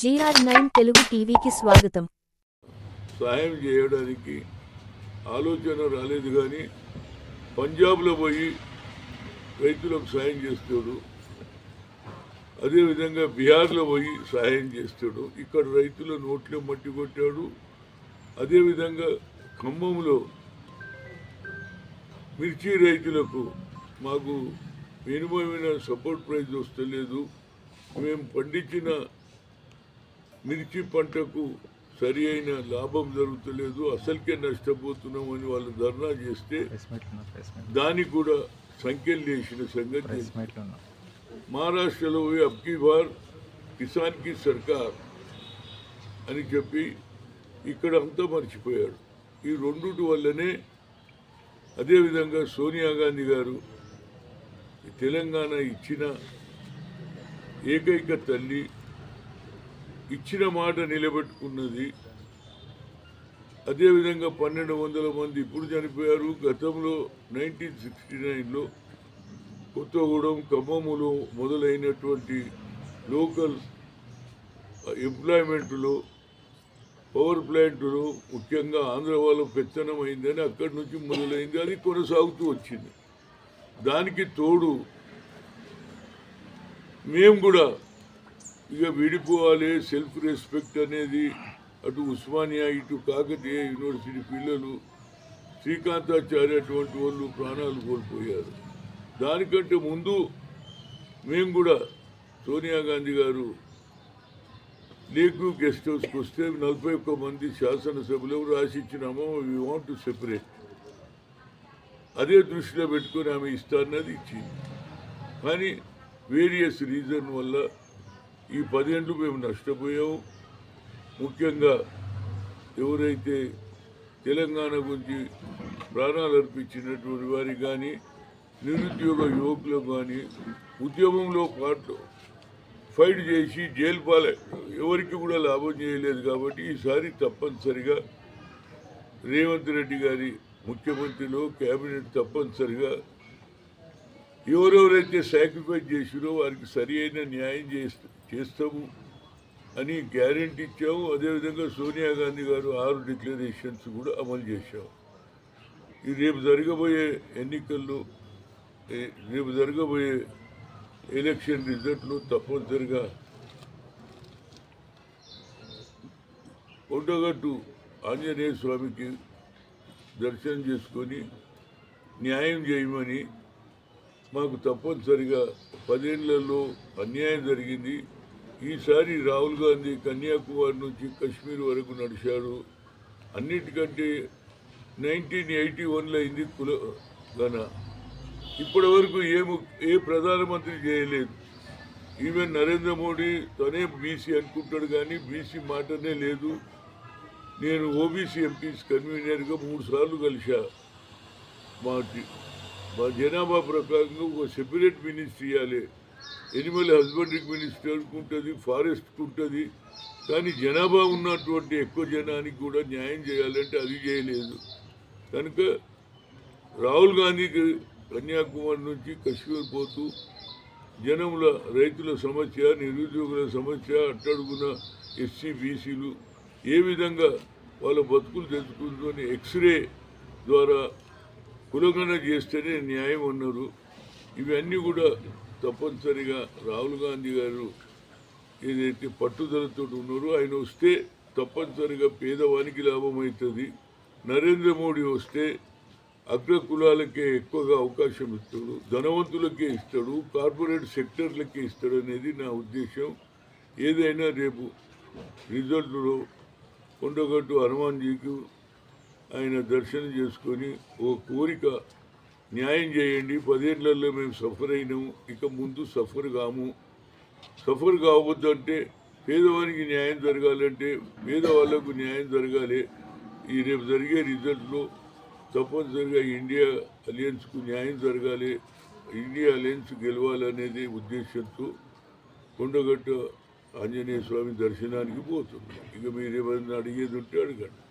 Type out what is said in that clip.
GR nine Telugu టీవీకి స్వాగతం. సహాయం చేయడానికి ఆలోచన రాలేదు కానీ పంజాబ్లో పోయి రైతులకు సాయం చేస్తాడు. అదేవిధంగా బీహార్లో పోయి సహాయం చేస్తాడు. ఇక్కడ రైతుల నోట్లో మట్టి కొట్టాడు. అదేవిధంగా ఖమ్మంలో మిర్చి రైతులకు మాకు మినిమమైన సపోర్ట్ ప్రైజ్ వస్తలేదు. మేము పండించిన మిర్చి పంటకు సరి అయిన లాభం జరుగుతలేదు అసలుకే నష్టపోతున్నాం అని వాళ్ళు ధర్నా చేస్తే దానికి కూడా సంఖ్యలు చేసిన సంగతి మహారాష్ట్రలో అబ్కి బార్ కిసాన్కి సర్కార్ అని చెప్పి ఇక్కడ అంతా మర్చిపోయాడు ఈ రెండుటి వల్లనే అదేవిధంగా సోనియా గాంధీ గారు తెలంగాణ ఇచ్చిన ఏకైక తల్లి ఇచ్చిన మాట నిలబెట్టుకున్నది. అదేవిధంగా పన్నెండు వందల మంది ఇప్పుడు చనిపోయారు. గతంలో నైన్టీన్ సిక్స్టీ నైన్లో కొత్తగూడెం ఖమ్మములో మొదలైనటువంటి లోకల్ ఎంప్లాయ్మెంట్లో పవర్ ప్లాంట్లో ముఖ్యంగా ఆంధ్ర వాళ్ళ పెత్తనం అయిందని అక్కడి నుంచి మొదలైంది. అది కొనసాగుతూ వచ్చింది. దానికి తోడు మేము కూడా ఇక విడిపోవాలి. సెల్ఫ్ రెస్పెక్ట్ అనేది అటు ఉస్మానియా ఇటు కాకతీయ యూనివర్సిటీ పిల్లలు శ్రీకాంతాచార్య అటువంటి వాళ్ళు ప్రాణాలు కోల్పోయారు. దానికంటే ముందు మేము కూడా సోనియా గాంధీ గారు లేకు గెస్ట్ హౌస్కి వస్తే నలభై ఒక్క మంది శాసనసభ్యులు రాసి ఇచ్చినామో వీ వాంట్ టు సెపరేట్ అదే దృష్టిలో పెట్టుకొని ఆమె ఇస్తాన్నది ఇచ్చింది. కానీ వేరియస్ రీజన్ వల్ల ఈ పదేళ్ళు మేము నష్టపోయాము ముఖ్యంగా ఎవరైతే తెలంగాణ గురించి ప్రాణాలు అర్పించినటువంటి వారికి కానీ నిరుద్యోగ యువకులకు కానీ ఉద్యమంలో పాటు ఫైట్ చేసి జైలు పాలే ఎవరికి కూడా లాభం చేయలేదు కాబట్టి ఈసారి తప్పనిసరిగా రేవంత్ రెడ్డి గారి ముఖ్యమంత్రిలో కేబినెట్ తప్పనిసరిగా ఎవరెవరైతే సాక్రిఫైస్ చేసిరో వారికి సరి అయిన న్యాయం చేస్తాము అని గ్యారెంటీ ఇచ్చాము. అదేవిధంగా సోనియా గాంధీ గారు ఆరు డిక్లరేషన్స్ కూడా అమలు చేశాము. ఈ రేపు జరగబోయే ఎన్నికల్లో రేపు జరగబోయే ఎలక్షన్ రిజల్ట్లు తప్పనిసరిగా కొండగట్టు ఆంజనేయ స్వామికి దర్శనం చేసుకొని న్యాయం చేయమని మాకు తప్పనిసరిగా పదేళ్ళలో అన్యాయం జరిగింది. ఈసారి రాహుల్ గాంధీ కన్యాకుమారి నుంచి కశ్మీర్ వరకు నడిచాడు అన్నిటికంటే నైన్టీన్ ఎయిటీ వన్లో అయింది కుల ఘన. ఇప్పటి వరకు ఏ ఏ ప్రధానమంత్రి చేయలేదు. ఈవెన్ నరేంద్ర మోడీ తనే బీసీ అనుకుంటాడు కానీ బీసీ మాటనే లేదు. నేను ఓబీసీ ఎంపీస్ కన్వీనర్గా మూడు సార్లు కలిశా. మా జనాభా ప్రకారంగా ఒక సెపరేట్ మినిస్ట్రీ ఇవ్వాలి. ఎనిమల్ హస్బెండరీకి మినిస్టర్కి ఉంటుంది ఫారెస్ట్కి ఉంటుంది కానీ జనాభా ఉన్నటువంటి ఎక్కువ జనానికి కూడా న్యాయం చేయాలంటే అది చేయలేదు. కనుక రాహుల్ గాంధీకి కన్యాకుమారి నుంచి కశ్మీర్ పోతూ జనముల రైతుల సమస్య నిరుద్యోగుల సమస్య అట్టడుగున ఎస్సీ బీసీలు ఏ విధంగా వాళ్ళ బతుకులు తెచ్చుకుంటూ ఎక్స్రే ద్వారా కులగణ చేస్తేనే న్యాయం అన్నారు. ఇవన్నీ కూడా తప్పనిసరిగా రాహుల్ గాంధీ గారు ఏదైతే పట్టుదలతో ఉన్నారో ఆయన వస్తే తప్పనిసరిగా పేదవానికి లాభం అవుతుంది నరేంద్ర మోడీ వస్తే అగ్ర కులాలకే ఎక్కువగా అవకాశం ఇస్తాడు ధనవంతులకే ఇస్తాడు కార్పొరేట్ సెక్టర్లకే ఇస్తాడు అనేది నా ఉద్దేశం. ఏదైనా రేపు రిజల్ట్లో కొండగట్టు హనుమాన్జీకి ఆయన దర్శనం చేసుకొని ఓ కోరిక న్యాయం చేయండి పదేళ్ళలో మేము సఫర్ అయినాము ఇక ముందు సఫర్ కాము. సఫర్ కావద్దంటే పేదవానికి న్యాయం జరగాలంటే పేదవాళ్ళకు న్యాయం జరగాలి. ఈ రేపు జరిగే రిజల్ట్లో తప్పనిసరిగా ఇండియా అలయన్స్కు న్యాయం జరగాలి. ఇండియా అలయన్స్ గెలవాలనేది ఉద్దేశంతో కొండగట్ట ఆంజనేయ స్వామి దర్శనానికి పోతుంది ఇక మీరు ఏమైనా అడిగేది ఉంటే అడగండి.